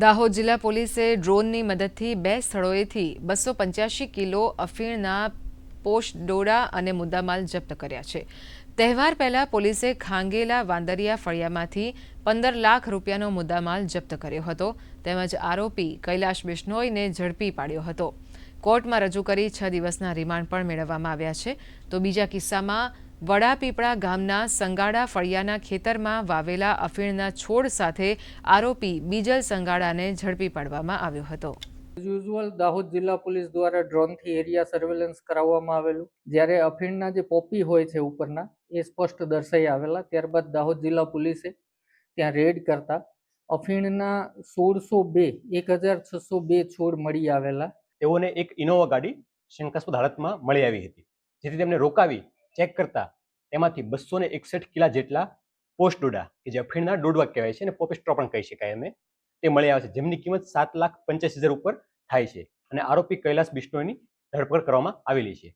દાહોદ જિલ્લા પોલીસે ડ્રોનની મદદથી બે સ્થળોએથી બસો પંચ્યાસી કિલો અફીણના પોસ્ટ ડોડા અને મુદ્દામાલ જપ્ત કર્યા છે. તહેવાર પહેલા પોલીસે ખાંગેલા વાંદરિયા ફળિયામાંથી પંદર લાખ રૂપિયાનો મુદ્દામાલ જપ્ત કર્યો હતો. તેમજ આરોપી કૈલાશ બિશ્નોઈને ઝડપી પાડ્યો હતો. કોર્ટમાં રજૂ કરી છ દિવસના રિમાન્ડ પણ મેળવવામાં આવ્યા છે. તો બીજા કિસ્સામાં વડાપીપળા ગામના સંગાડા ફળિયાના ખેતરમાં વાવેલા અફીણના છોડ સાથે આરોપી બીજલ સંગાડાને ઝડપી પાડવામાં આવ્યો હતો. યુઝ્યુઅલ દાહોદ જિલ્લા પોલીસ દ્વારા ડ્રોનથી એરિયા સર્વેલન્સ કરાવવામાં આવેલું. જ્યારે અફીણના જે પોપી હોય છે ઉપરના એ સ્પષ્ટ દર્શાઈ આવેલા. ત્યારબાદ દાહોદ જિલ્લા પોલીસે ત્યાં રેડ કરતા અફીણના સોળસો બે એક હજાર છસો બે છોડ મળી આવેલા. તેઓને એક ઇનોવા ગાડી શંકાસ્પદ હાલતમાં મળી આવી હતી જેથી તેમને રોકાવી ચેક કરતા તેમાંથી બસો ને એકસઠ કિલા જેટલા પોસ્ટ ડોડા, કે જે અફીણના ડોડવા કહેવાય છે, અને પોપેસ્ટ્રો પણ કહી શકાય અમે તે મળી આવે છે, જેમની કિંમત સાત લાખ પંચ્યાસી હજાર ઉપર થાય છે. અને આરોપી કૈલાસ બિશ્નોઈની ધરપકડ કરવામાં આવેલી છે.